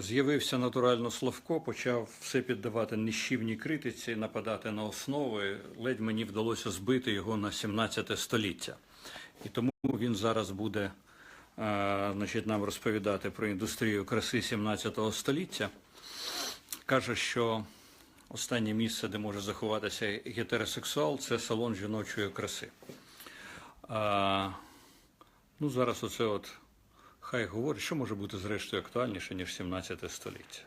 з'явився натурально Славко, почав все піддавати нищівній критиці, нападати на основи. Ледь мені вдалося збити його на 17 століття. І тому він зараз буде е, значить, нам розповідати про індустрію краси 17 століття. Каже, що останнє місце, де може заховатися гетеросексуал, це салон жіночої краси. А, ну, зараз оце от хай говорить, що може бути зрештою актуальніше, ніж 17 століття.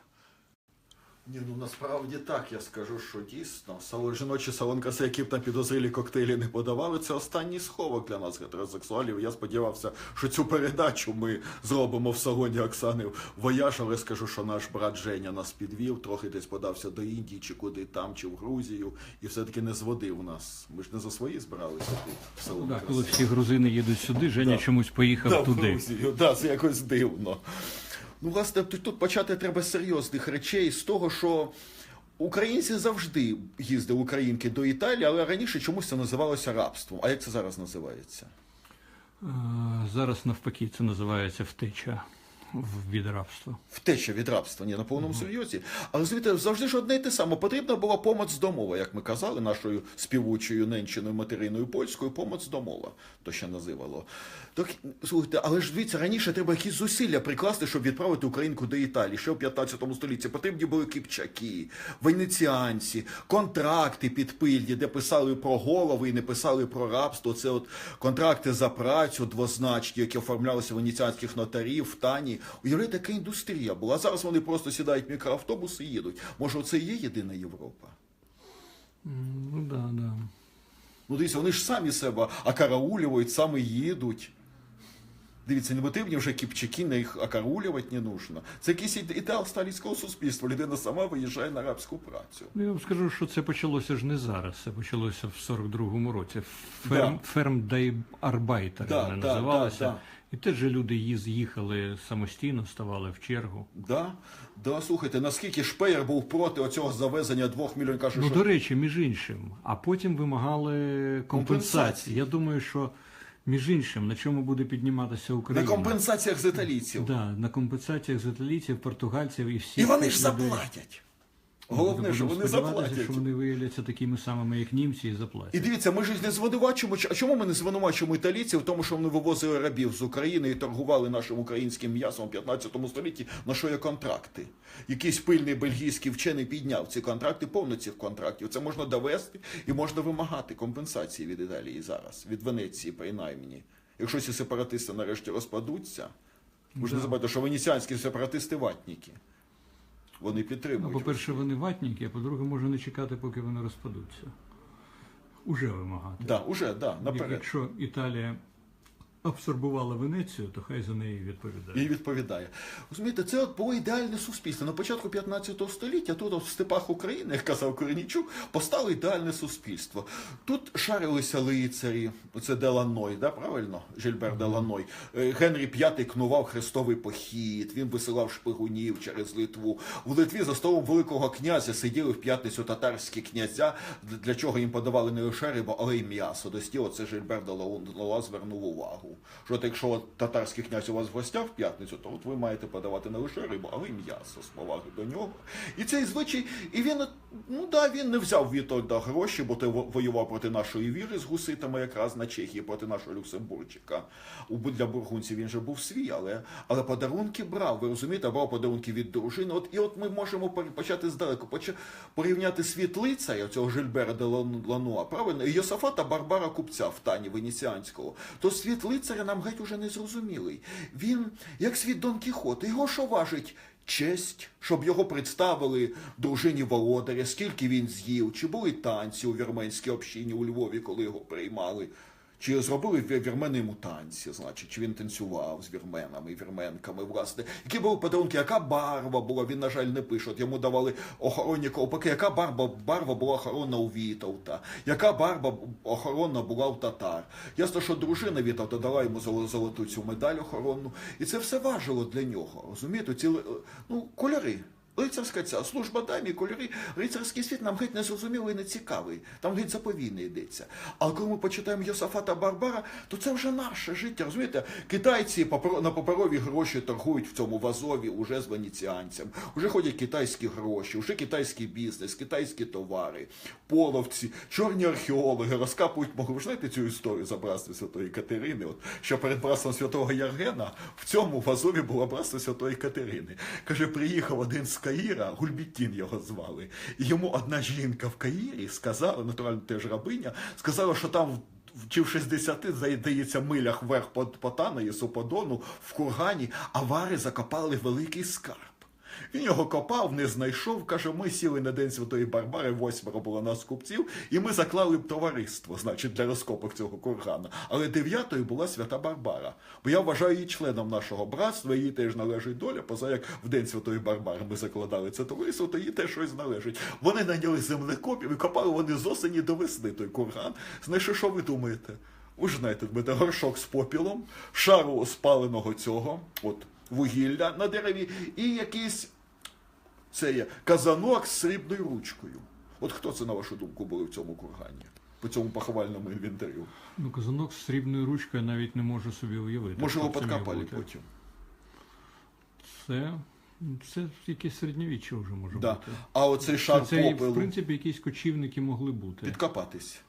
Ні, ну насправді так, я скажу, що дійсно салон жіночий салон краси, які б там підозрілі коктейлі не подавали, це останній сховок для нас, гетеросексуалів. Я сподівався, що цю передачу ми зробимо в салоні Оксани Вояж, але скажу, що наш брат Женя нас підвів, трохи десь подався до Індії, чи куди там, чи в Грузію, і все-таки не зводив нас. Ми ж не за свої збиралися тут в салон Так, краси. коли всі грузини їдуть сюди, Женя Да. чомусь поїхав Да, в туди. Грузію, да, це якось дивно. Ну, власне, тут почати треба серйозних речей, з того, що українці завжди їздили українки до Італії, але раніше чомусь це називалося рабством. А як це зараз називається? Е, Зараз навпаки це називається втеча від рабства. Втеча від рабства, ні, на повному серйозі. Але звідти завжди ж одне й те саме. Потрібна була помоць домова, як ми казали, нашою співучою ненчиною материною польською, помоць домова, то ще називало. Так, слухайте, але ж дивіться, раніше треба якісь зусилля прикласти, щоб відправити українку до Італії. Ще в 15 столітті потрібні були кипчаки, венеціанці, контракти підпильні, де писали про голови і не писали про рабство. Це от контракти за працю двозначні, які оформлялися венеціанських нотарів в Тані. Уявляєте, така індустрія була. А зараз вони просто сідають в мікроавтобуси і їдуть. Може, оце і є єдина Європа? Ну да, да. Ну, дивіться, вони ж самі себе окараулюють, самі їдуть. Дивіться, не потрібні вже кіпчаки, на їх окараулювати не нужно. Це якийсь ідеал сталінського суспільства. Людина сама виїжджає на рабську працю. Ну, я вам скажу, що це почалося ж не зараз, це почалося в 42-му році. Ферм, Да. ферм дай Арбайтер Да, да, да, да. І теж же люди їз- їхали самостійно, ставали в чергу. Да? Да, слухайте, наскільки Шпеєр був проти оцього завезення двох мільйонів, каже, Ну, що до речі, між іншим, а потім вимагали компенсації. Компенсації. Я думаю, що між іншим, на чому буде підніматися Україна? на компенсаціях з італійців. Да, на компенсаціях з італійців, португальців і всіх. І вони ж заплатять. Головне, що вони заплатять. що вони виявляться такими самими, як німці, і заплатять. І дивіться, ми ж не звинувачуємо. А чому ми не звинувачуємо італійців в тому, що вони вивозили рабів з України і торгували нашим українським м'ясом у 15 столітті, на що є контракти? Якийсь пильний бельгійський вчений підняв ці контракти, повно цих контрактів. Це можна довести і можна вимагати компенсації від Італії зараз, від Венеції, принаймні. Якщо ці сепаратисти нарешті розпадуться, ж не забудьте, що венеціанські сепаратисти ватніки. Вони підтримують. по-перше, вони ватніки, а по-друге, можна не чекати, поки вони розпадуться. Уже вимагати. Да, уже, да, наперед. Якщо Італія абсорбувала Венецію, то хай за неї відповідає. І відповідає. Розумієте, це от було ідеальне суспільство. На початку 15 століття тут от в степах України, як казав Коренічук, постало ідеальне суспільство. Тут шарилися лицарі, це Деланой, да, правильно? Жильбер Деланой. Е, Генрі V кнував хрестовий похід, він висилав шпигунів через Литву. У Литві за столом Великого князя сиділи в п'ятницю татарські князя, для чого їм подавали не лише рибу, але й м'ясо. До стілу це Жильбер Деланой звернув увагу. Що от якщо татарський князь у вас в гостях в п'ятницю, то от ви маєте подавати не лише рибу, але й м'ясо з поваги до нього. І цей звичай, і він, ну да, він не взяв Вітольда гроші, бо во- воював проти нашої віри з гуситами, якраз на Чехії, проти нашого Люксембурчика. У для бургунців він же був свій, але, але подарунки брав. Ви розумієте, брав подарунки від дружини. От і от ми можемо почати здалеку, поча- порівняти світ цього Жильбера де Лануа, правильно, і Йосафата Барбара Купця в тані Венеціанського. То світ нам геть уже не зрозумілий. Він як світ Дон Кіхот, Його що важить? Честь, щоб його представили дружині володаря, скільки він з'їв, чи були танці у вірменській общині у Львові, коли його приймали, чи зробили ві- вірмени йому значить, чи він танцював з вірменами вірменками, власне. Які були подарунки, яка барва була, він, на жаль, не пише. От йому давали охоронні ковпаки, яка барва, барва була охоронна у Вітовта, яка барва охоронна була у татар. Ясно, що дружина Вітовта дала йому золоту цю медаль охоронну, і це все важило для нього. Розумієте, ці ну, кольори. Лицарська ця служба дамі, кольори, лицарський світ нам геть не зрозумілий і не цікавий. Там геть заповійне йдеться. Але коли ми почитаємо Йосафата Барбара, то це вже наше життя. Розумієте, китайці на паперові гроші торгують в цьому в Азові уже з венеціанцям. Уже ходять китайські гроші, уже китайський бізнес, китайські товари, половці, чорні археологи розкапують могли. Ви знаєте цю історію за братство Святої Катерини? От що перед братством святого Яргена в цьому в Азові було братство Святої Катерини. Каже, приїхав один з Каїра, Гульбітін його звали. І йому одна жінка в Каїрі сказала, натурально теж рабиня, сказала, що там. Чи в 60, здається, милях вверх по, по Танаїсу, по Дону, в кургані, авари закопали великий скарб. Він його копав, не знайшов. Каже, ми сіли на день Святої Барбари, восьмеро було нас купців, і ми заклали б товариство, значить, для розкопок цього кургана. Але дев'ятою була свята Барбара. Бо я вважаю її членом нашого братства, їй теж належить доля, поза як в день Святої Барбари ми закладали це товариство, то їй теж щось належить. Вони наняли землекопів і копали вони з осені до весни той курган. Знаєш, що ви думаєте? Ви ж знаєте, Дмитро, горшок з попілом, шару спаленого цього, от вугілля на дереві, і якийсь це є казанок з срібною ручкою. От хто це, на вашу думку, були в цьому кургані? По цьому поховальному інвентарю. Ну, казанок з срібною ручкою я навіть не можу собі уявити. Може, його бути. потім. Це, це якесь середньовіччя вже може Да. бути. А оцей шар це, це, попелу в принципі, якісь кочівники могли бути. підкопатись.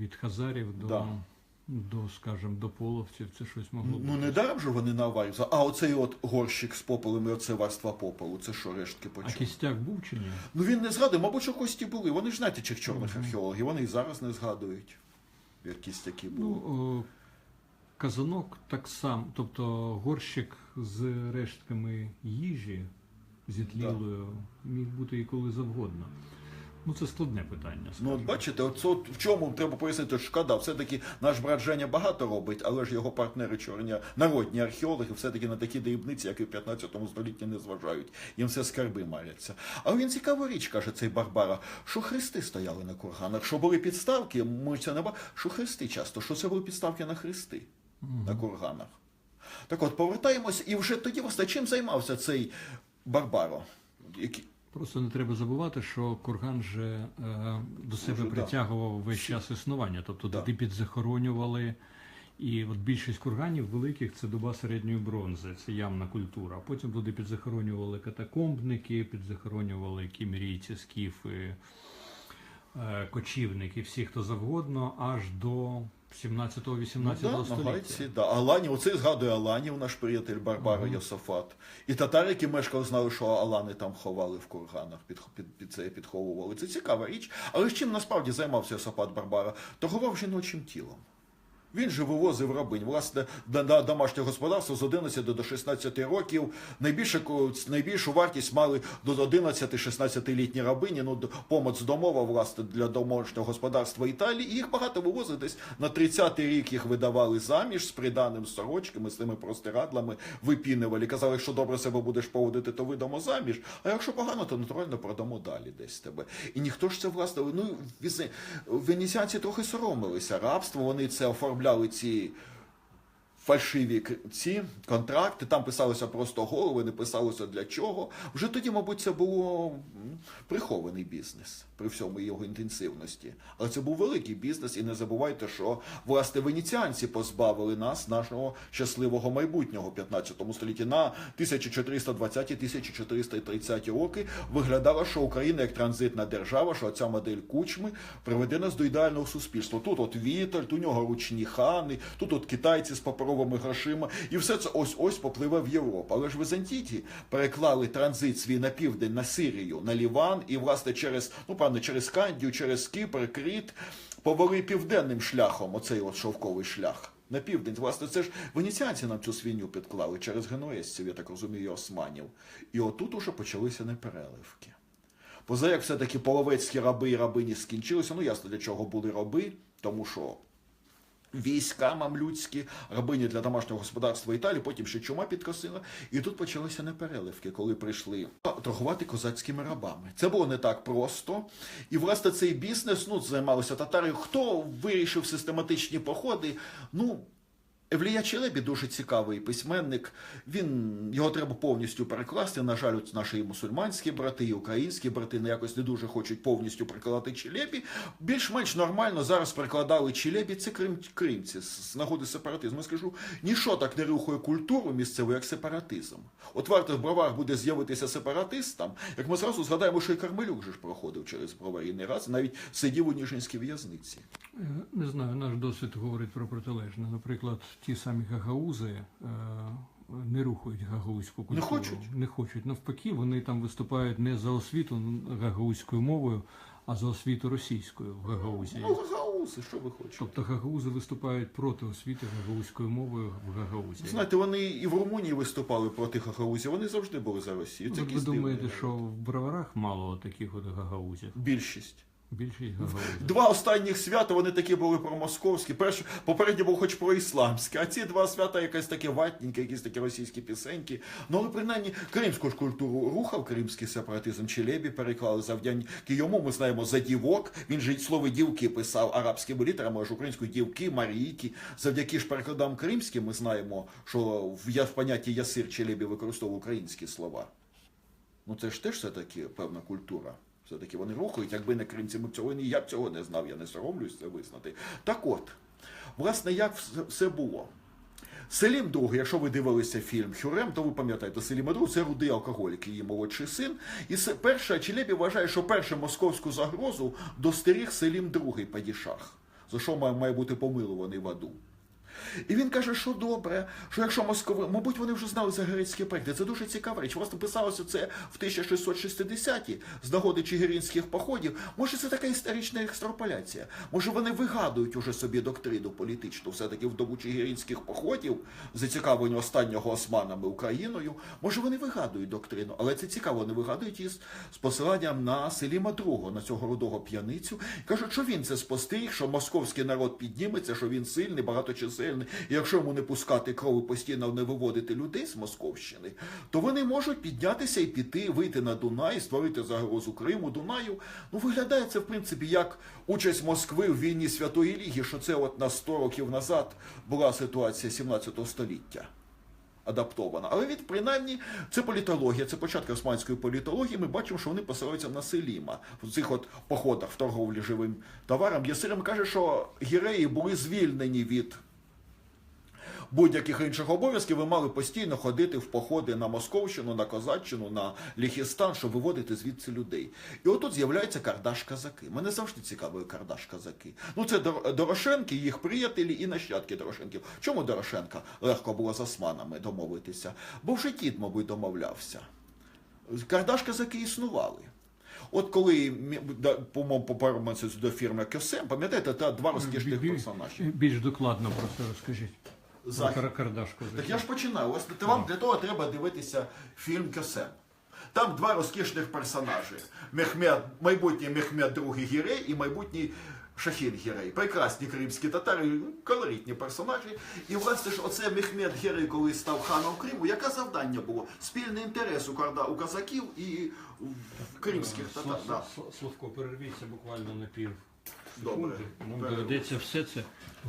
Від хазарів до, Да. До, скажімо, до половців. Це щось могло Ну бути. не даром же вони на аварію. А оцей от горщик з попелом і оце варства попелу, це що рештки А кістяк був чи ні? Ну він не згадує, мабуть, що кості були. Вони ж знаєте, чих чорних археологів, вони і зараз не згадують, як кістяки були. Ну, о, казанок так само, тобто горщик з рештками їжі зітлілою міг бути і коли завгодно. Ну, це складне питання. Ну, от бачите, от, от в чому треба пояснити, що шкода, все-таки наш брат Женя багато робить, але ж його партнери чорні, народні археологи, все-таки на такі дрібниці, як і в 15 столітті не зважають. Їм все скарби маряться. Але він цікаву річ, каже цей Барбара, що хрести стояли на курганах, що були підставки, ми це не ба... що хрести часто, що це були підставки на хрести на курганах. Так от, повертаємось, і вже тоді власне, чим займався цей Барбаро? Просто не треба забувати, що курган же е, до себе да. притягував весь час існування. Тобто Да. туди підзахоронювали. І от більшість курганів великих це доба середньої бронзи, це ямна культура. Потім туди підзахоронювали катакомбники, підзахоронювали кімрійці, скіфи, е, кочівники, всі хто завгодно, аж до 17-18 Ну, да, століття. да. Алані, оце згадує Аланів, наш приятель Барбара Йосафат. І татари, які мешкали, знали, що Алани там ховали в курганах, під, під, під це підховували. Це цікава річ. Але чим насправді займався Йосафат Барбара? Торгував жіночим тілом. Він же вивозив рабинь. Власне, на, домашнє господарство з 11 до 16 років найбільше, найбільшу вартість мали до 11-16-літні рабині. Ну, помоць домова, власне, для домашнього господарства Італії. І їх багато вивозили десь на 30-й рік їх видавали заміж з приданим сорочками, з тими простирадлами, випінювали. Казали, що добре себе будеш поводити, то видамо заміж. А якщо погано, то натурально продамо далі десь тебе. І ніхто ж це власне. Ну, венеціанці трохи соромилися. Рабство, вони це оформляли Լաուիցի Фальшиві ці контракти, там писалося просто голови, не писалося для чого. Вже тоді, мабуть, це було прихований бізнес при всьому його інтенсивності. Але це був великий бізнес, і не забувайте, що власне венеціанці позбавили нас нашого щасливого майбутнього в 15 столітті. На 1420-1430 роки виглядало, що Україна як транзитна держава, що ця модель кучми приведе нас до ідеального суспільства. Тут от Віталь, у нього ручні хани, тут от китайці з паперовими грошима, і все це ось ось попливе в Європу. Але ж візантійці переклали транзит свій на південь, на Сирію, на Ліван, і власне через ну певне через Кандію, через Кіпр, Кріт повели південним шляхом. Оцей от шовковий шлях. На південь, власне, це ж венеціанці нам цю свиню підклали через генуезців, я так розумію, османів. І отут уже почалися непереливки. Поза як все-таки половецькі раби і рабині скінчилися, ну ясно для чого були раби, тому що війська мамлюцькі, рабині для домашнього господарства Італії, потім ще чума підкосила. І тут почалися непереливки, коли прийшли торгувати козацькими рабами. Це було не так просто. І власне цей бізнес ну, займалися татари. Хто вирішив систематичні походи? Ну, Евлія Челебі дуже цікавий письменник. Він його треба повністю перекласти. На жаль, от наші мусульманські брати, і українські брати не якось не дуже хочуть повністю перекладати Челебі. Більш-менш нормально зараз перекладали Челебі. Це крим, кримці з нагоди сепаратизму. Я скажу, ніщо так не рухає культуру місцеву, як сепаратизм. От варто в броварах буде з'явитися сепаратистам, як ми зразу згадаємо, що і Кармелюк же ж проходив через броварі не раз, навіть сидів у Ніжинській в'язниці. Е, Не знаю, наш досвід говорить про протилежне. Наприклад, ті самі гагаузи е, не рухають гагаузьку культуру. хочуть? Не хочуть. Навпаки, вони там виступають не за освіту гагаузькою мовою, а за освіту російською в Гагаузі. Ну, гагаузи, що ви хочете? Тобто гагаузи виступають проти освіти гагаузькою мовою в Гагаузі. Знаєте, вони і в Румунії виступали проти гагаузів, вони завжди були за Росію. Це Ви, думаєте, що в броварах мало таких от гагаузів? більшість. Два останніх свята вони такі були промосковські. Перше, попереднє було хоч про ісламське, а ці два свята якесь таке ватненьке, якісь такі російські пісеньки. Ну але принаймні кримську ж культуру рухав кримський сепаратизм. Челебі переклали завдяки йому. Ми знаємо за дівок. Він же слово дівки писав арабськими літерами, аж українською дівки, марійки. Завдяки ж перекладам кримським ми знаємо, що в я в понятті ясир Челебі використовував українські слова. Ну це ж теж все-таки певна культура. Все-таки вони рухають, якби не кримці, ми цього я б цього не знав, я не соромлюсь це визнати. Так от, власне, як все- було? Селім II, якщо ви дивилися фільм Хюрем, то ви пам'ятаєте, Селім II – це рудий алкоголік, її молодший син. І перша Челебі вважає, що першу московську загрозу достеріг Селім II Падішах, за що має бути помилуваний в аду. І він каже, що добре, що якщо москови, мабуть, вони вже знали за грецькі проекти. Це дуже цікава річ. Власне, писалося це в 1660-ті з нагоди чигиринських походів. Може, це така історична екстраполяція. Може, вони вигадують уже собі доктрину політичну, все-таки в добу чигиринських походів, зацікавлені останнього османами Україною. Може, вони вигадують доктрину, але це цікаво, вони вигадують із з посиланням на Селіма II, на цього рудого п'яницю. Кажуть, що він це спостеріг, що московський народ підніметься, що він сильний, І якщо йому не пускати кров і постійно не виводити людей з Московщини, то вони можуть піднятися і піти, вийти на Дунай, створити загрозу Криму, Дунаю. Ну, виглядає це, в принципі, як участь Москви в війні Святої Ліги, що це от на 100 років назад була ситуація 17 століття адаптована. Але від принаймні це політологія, це початок османської політології. Ми бачимо, що вони посилаються на Селіма в цих от походах в торговлі живим товаром. Єсирим каже, що гіреї були звільнені від. Будь-яких інших обов'язків ви мали постійно ходити в походи на Московщину, на Козаччину, на Ліхістан, щоб виводити звідси людей. І отут з'являються кардаш-казаки. Мене завжди цікавили кардаш-казаки. Ну це Дор- Дорошенки, їх приятелі і нащадки Дорошенків. Чому Дорошенка легко було з османами домовитися? Бо вже дід, мабуть, домовлявся. Кардаш-казаки існували. От коли по-моєму, повернемося до фірми Кесем, пам'ятаєте, та два розкішних персонажі. Більш докладно про це розкажіть. Захід. Кардашку. Так я ж починаю. Ось вам для того треба дивитися фільм Кесем. Там два розкішних персонажі: Мехмед, майбутній Мехмед II Гірей і майбутній Шахін Гірей. Прекрасні кримські татари, колоритні персонажі. І власне ж оце Мехмед Гірей, коли став ханом Криму, яке завдання було? Спільний інтерес у, карда, у казаків і кримських татар. Да. Славко, перервіться буквально на пів Добре. Нам доведеться все це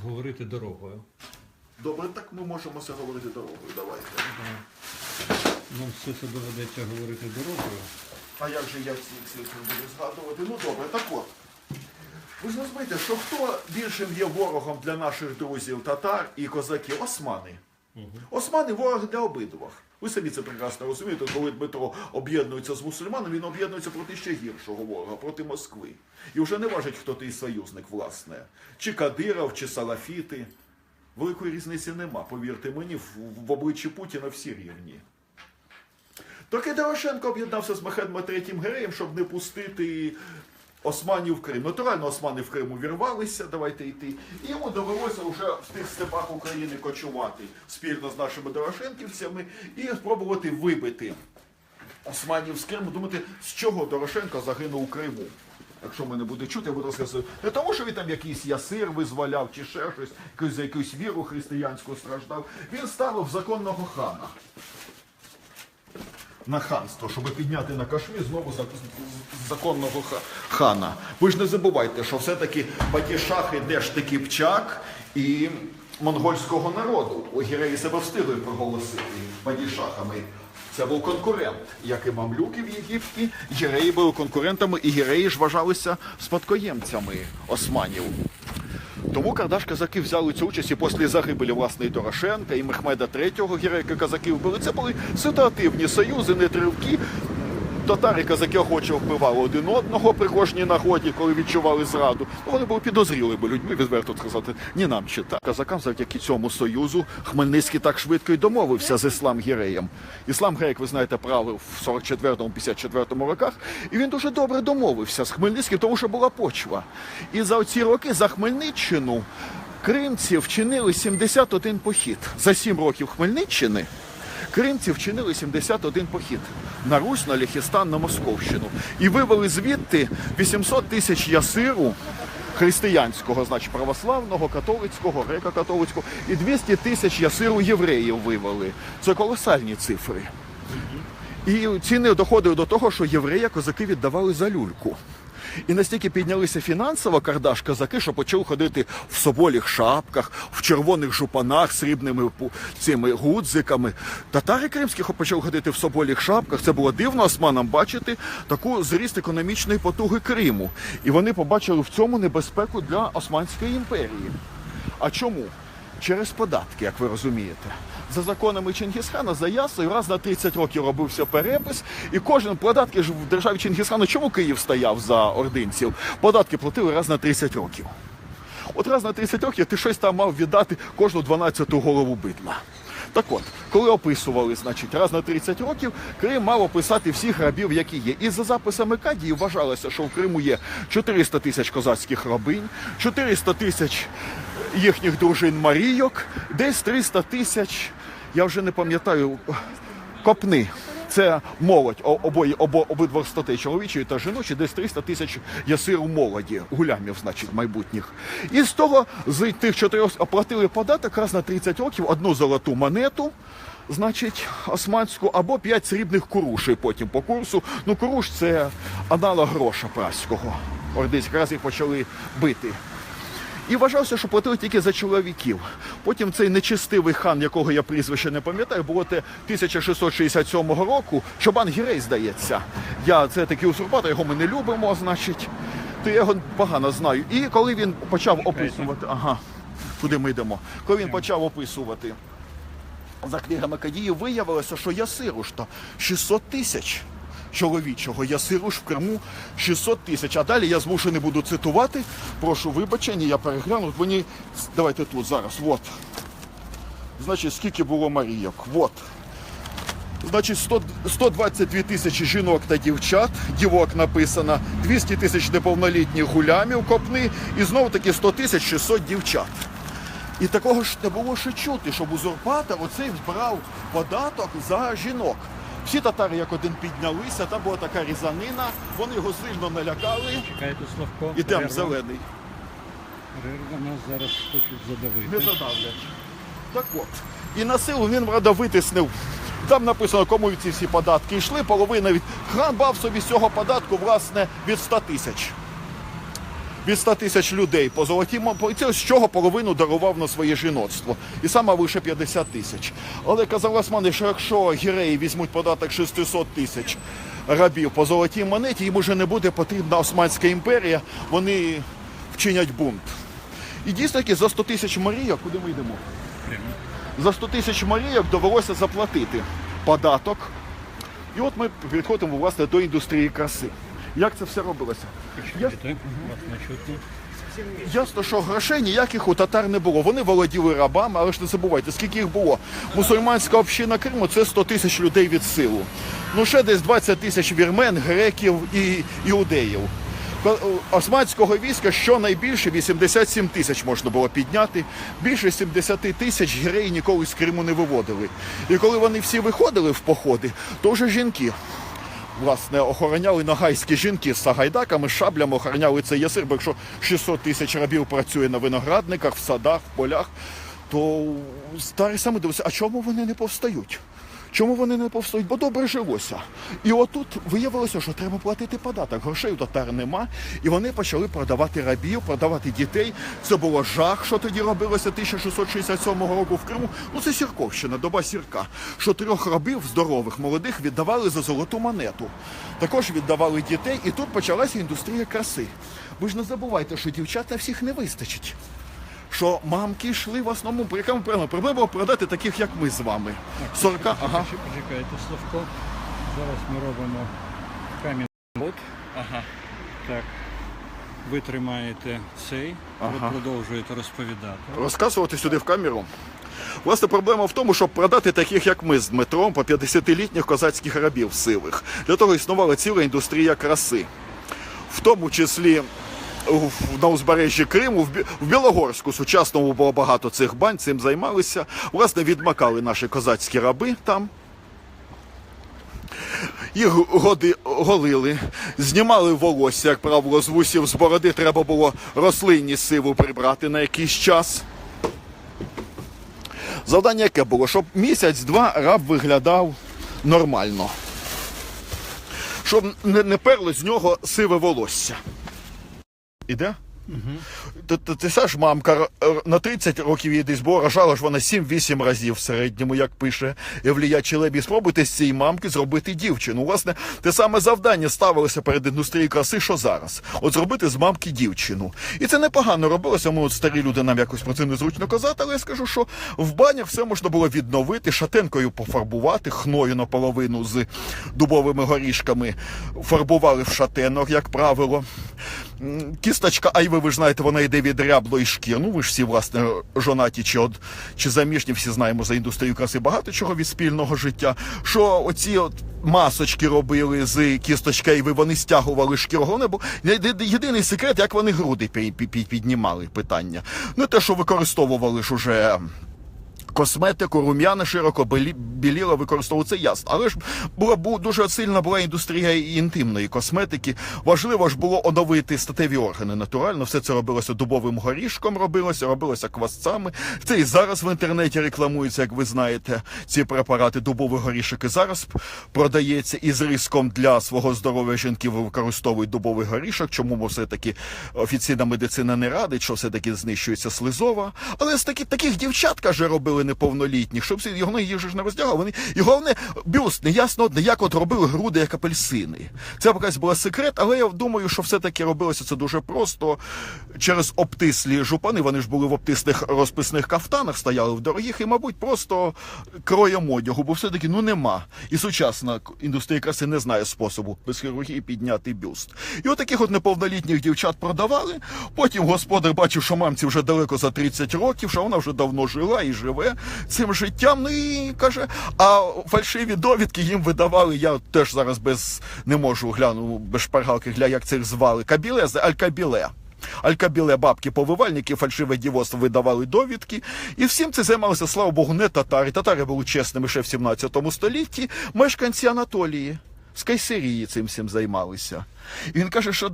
говорити дорогою. Добре, так ми можемо це говорити дорогою. Давайте. Нам все це доведеться говорити дорогою. А як же я ці цифри буду згадувати? Ну добре, так от. Ви ж розумієте, що хто більшим є ворогом для наших друзів татар і козаків? Османи. Османи ворог для обидвох. Ви самі це прекрасно розумієте, коли Дмитро об'єднується з мусульманами, він об'єднується проти ще гіршого ворога, проти Москви. І вже не важить, хто той союзник, власне. Чи Кадиров, чи Салафіти. Великої різниці нема, повірте мені, в, обличчі Путіна всі рівні. Так і Дорошенко об'єднався з Мехедом III Гереєм, щоб не пустити османів в Крим. Натурально османи в Криму вірвалися, давайте йти. І йому довелося вже в тих степах України кочувати спільно з нашими Дорошенківцями і спробувати вибити османів з Криму. Думати, з чого Дорошенко загинув у Криму. Якщо мене буде чути, я буду розказувати. Не тому, що він там якийсь ясир визволяв чи ще щось, за якусь віру християнську страждав. Він ставив законного хана на ханство, щоб підняти на Кашмір знову законного хана. Ви ж не забувайте, що все-таки ж таки Кипчак, і монгольського народу. Огіреї себе встигли проголосити падішахами. Це був конкурент, як і мамлюки в Єгипті. Гіреї були конкурентами, і гіреї ж вважалися спадкоємцями османів. Тому кардаш казаки взяли цю участь і після загибелі власне і Дорошенка, і Мехмеда III гіреїка казаків були. Це були ситуативні союзи, не тривкі. Татари казаки охоче вбивали один одного при кожній нагоді, коли відчували зраду. Ну, вони були підозрілими людьми, відверто сказати. Ні нам чи так. Казакам завдяки цьому союзу Хмельницький так швидко й домовився з іслам гіреєм. Іслам грек, ви знаєте, правив в 44-54 роках, і він дуже добре домовився з Хмельницьким, тому що була почва. І за ці роки за Хмельниччину кримці вчинили 71 похід. За 7 років Хмельниччини Кримці вчинили 71 похід на Русь, на Ліхістан, на Московщину і вивели звідти 800 тисяч ясиру християнського, значить православного, католицького, греко-католицького, і 200 тисяч ясиру євреїв вивели. Це колосальні цифри. І ціни доходили до того, що єврея козаки віддавали за люльку. І настільки піднялися фінансово кардаш козаки, що почали ходити в соболіх шапках, в червоних жупанах срібними цими гудзиками. Татари кримські почали ходити в соболіх шапках. Це було дивно османам бачити таку зріст економічної потуги Криму. І вони побачили в цьому небезпеку для Османської імперії. А чому? Через податки, як ви розумієте. За законами Чингісхана за ясою раз на 30 років робився перепис, і кожен податки ж в державі Чингісхана, чому Київ стояв за ординців? Податки платили раз на 30 років. От раз на 30 років ти щось там мав віддати кожну 12-ту голову бидла. Так от, коли описували, значить, раз на 30 років Крим мав описати всіх рабів, які є. І за записами Кадії вважалося, що в Криму є 400 тисяч козацьких рабинь, 400 тисяч їхніх дружин Марійок, десь 300 тисяч, я вже не пам'ятаю, копни. Це молодь обоє обо, обидвох статей чоловічої та жіночої, десь 300 тисяч ясиру молоді, гулямів, значить, майбутніх. І з того з тих чотирьох оплатили податок раз на 30 років одну золоту монету. Значить, османську або 5 срібних курушей потім по курсу. Ну, куруш це аналог гроша праського. Ордиць якраз їх почали бити. І вважався, що платили тільки за чоловіків. Потім цей нечистивий хан, якого я прізвище не пам'ятаю, було те 1667 року. Чобан Гірей, здається. Я це такий узурпатор, його ми не любимо, значить. То я його погано знаю. І коли він почав описувати, ага, куди ми йдемо? Коли він почав описувати за книгами Кадії, виявилося, що Ясируш-то 600 тисяч чоловічого. Ясируш в Криму 600 тисяч. А далі я змушений буду цитувати. Прошу вибачення, я перегляну. Мені давайте тут зараз. От. Значить, скільки було Марійок? От. Значить, 100, 122 тисячі жінок та дівчат, дівок написано, 200 тисяч неповнолітніх гулямів копни, і знову таки 100 тисяч 600 дівчат. І такого ж не було ще чути, щоб узурпатор оцей збирав податок за жінок. Всі татари як один піднялися, там була така різанина, вони його сильно налякали. Чекайте, Славко. Ідемо Перерва. зелений. Рирва нас зараз хочуть задавити. Не задавлять. Так от. І на силу він правда витиснив. Там написано, кому ці всі податки йшли, половина від хан бав собі з цього податку, власне, від 100 тисяч. Від 100 тисяч людей по золотій мо- по- це з чого половину дарував на своє жіноцтво. І саме лише 50 тисяч. Але казав Османи, що якщо гіреї візьмуть податок 600 тисяч рабів по золотій монеті, їм уже не буде потрібна Османська імперія, вони вчинять бунт. І дійсно таки за 100 тисяч марійок, куди ми йдемо? За 100 тисяч марійок довелося заплатити податок. І от ми підходимо власне до індустрії краси. Як це все робилося? Я, ясно, що грошей ніяких у татар не було. Вони володіли рабами, але ж не забувайте, скільки їх було. Мусульманська община Криму це 100 тисяч людей від силу. Ну ще десь 20 тисяч вірмен, греків і іудеїв. Османського війська щонайбільше 87 тисяч можна було підняти. Більше 70 тисяч гіреї ніколи з Криму не виводили. І коли вони всі виходили в походи, то вже жінки власне, охороняли нагайські жінки з сагайдаками, шаблями охороняли цей ясир, бо якщо 600 тисяч рабів працює на виноградниках, в садах, в полях, то старі саме дивилися, а чому вони не повстають? Чому вони не повстають? Бо добре жилося. І отут виявилося, що треба платити податок. Грошей у татар нема. І вони почали продавати рабів, продавати дітей. Це було жах, що тоді робилося 1667 року в Криму. Ну це Сірковщина, доба сірка. Що трьох рабів здорових, молодих віддавали за золоту монету. Також віддавали дітей, і тут почалася індустрія краси. Ви ж не забувайте, що дівчат на всіх не вистачить. Що мамки йшли в основному, по якому проблема? Проблема була продати таких, як ми з вами. 40, ага. Почекайте, Почекайте, Славко. Зараз ми робимо камінь. От. ага. Так. Ви тримаєте цей, Ага. ви продовжуєте розповідати. Розказувати сюди в камеру. Власне, проблема в тому, щоб продати таких, як ми з Дмитром, по 50-літніх козацьких рабів сивих. Для того існувала ціла індустрія краси. В тому числі на узбережжі Криму, в Білогорську сучасному було багато цих бань, цим займалися. Власне, відмакали наші козацькі раби там. Їх годи, голили, знімали волосся, як правило, з вусів, з бороди треба було рослинні сиву прибрати на якийсь час. Завдання яке було, щоб місяць-два раб виглядав нормально. Щоб не, перло з нього сиве волосся. Іде? Ти, ти, ти знаєш, мамка на 30 років їй десь було, рожала ж вона 7-8 разів в середньому, як пише Евлія Челебі. Спробуйте з цієї мамки зробити дівчину. Власне, те саме завдання ставилося перед індустрією краси, що зараз. От зробити з мамки дівчину. І це непогано робилося. Ми от старі люди нам якось про це незручно казати, але я скажу, що в банях все можна було відновити, шатенкою пофарбувати, хною наполовину з дубовими горішками. Фарбували в шатенок, як правило. Кісточка айви, ви ж знаєте, вона йде від ряблої шкір. Ну, ви ж всі, власне, жонаті чи, от, чи заміжні, всі знаємо за індустрію краси багато чого від спільного життя. Що оці от масочки робили з кісточки айви, вони стягували бо єдиний секрет, як вони груди пі- пі- пі- піднімали питання. Ну, те, що використовували ж уже косметику, рум'яна широко білі- біліла використовували, це ясно. Але ж була бу- дуже сильна була індустрія інтимної косметики. Важливо ж було оновити статеві органи натурально. Все це робилося дубовим горішком, робилося, робилося квасцями. Це і зараз в інтернеті рекламується, як ви знаєте, ці препарати. Дубовий горішок і зараз продається із риском для свого здоров'я жінки використовують дубовий горішок. Чому все-таки офіційна медицина не радить, що все-таки знищується слизова. Але з таки, таких дівчат, каже, робили неповнолітніх, щоб його їх же ж не роздягали. Вони і головне бюст, не ясно одне, як от робили груди, як апельсини. Це якась була секрет, але я думаю, що все-таки робилося це дуже просто через обтислі жупани. Вони ж були в обтислих розписних кафтанах, стояли в дорогих, і, мабуть, просто кроєм одягу, бо все-таки ну нема. І сучасна індустрія краси не знає способу без хірургії підняти бюст. І от таких от неповнолітніх дівчат продавали. Потім господар бачив, що мамці вже далеко за 30 років, що вона вже давно жила і живе цим життям. Ну і каже, а фальшиві довідки їм видавали. Я теж зараз без не можу гляну без шпаргалки, гля, як цих звали. Кабіле з Алькабіле. Алькабіле бабки повивальники, фальшиве дівоцтво видавали довідки. І всім це займалося, слава Богу, не татари. Татари були чесними ще в 17 столітті. Мешканці Анатолії з Кайсерії цим всім займалися. І він каже, що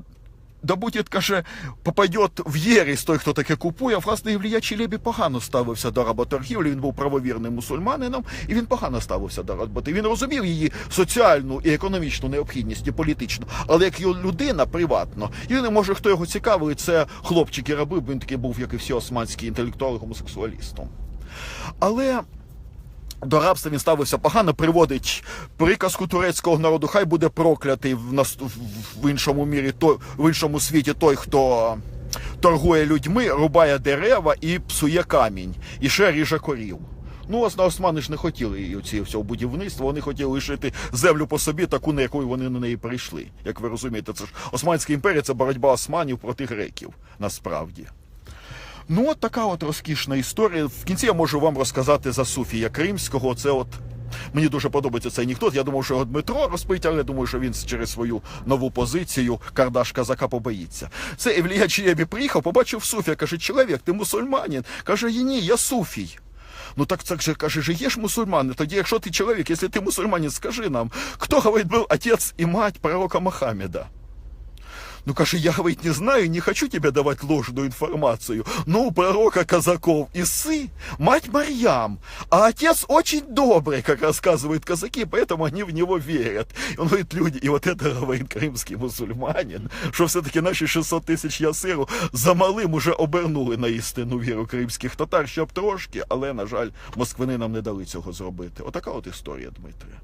да будет, каже, попадет в єрість той, хто таке купує. Власне, Ілія Чілебі погано ставився до работоргівлі, він був правовірним мусульманином, і він погано ставився до роботи. Він розумів її соціальну і економічну необхідність, і політичну, але як людина приватно. Не може, хто його цікавий, це хлопчики раби, він такий був, як і всі османські інтелектуали, гомосексуалістом. Але до рабства він ставився погано, приводить приказку турецького народу. Хай буде проклятий в, нас, в іншому мірі, той, в іншому світі той, хто торгує людьми, рубає дерева і псує камінь, і ще ріже корів. Ну, власне, османи ж не хотіли і ці всього будівництва, вони хотіли лишити землю по собі, таку, на яку вони на неї прийшли. Як ви розумієте, це ж Османська імперія це боротьба османів проти греків, насправді. Ну, от така от розкішна історія. В кінці я можу вам розказати за Суфія Кримського. Це от. Мені дуже подобається цей анекдот. Я думав, що його Дмитро розпить, але думаю, що він через свою нову позицію Кардаш казака побоїться. Це Евлія Чиєбі приїхав, побачив Суфія, каже, чоловік, ти мусульманин. Каже, ні, я Суфій. Ну так це же каже, же є ж мусульмани. Тоді, якщо ти чоловік, якщо ти мусульманин, скажи нам, хто говорить, був отець і мать пророка Мохаммеда? Ну, каже, я, говорит, не знаю, не хочу тебе давать ложную информацию, но у пророка казаков Исы мать Марьям, а отец очень добрый, как рассказывают казаки, поэтому они в него верят. И он говорит, люди, и вот это говорит крымский мусульманин, що все-таки наші 600 тисяч ясиру за малим уже обернули на істинну віру кримських татар, щоб трошки, але, на жаль, москвини нам не дали цього зробити. Отака от історія, Дмитре.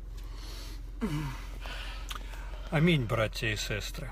Амінь, браття і сестри.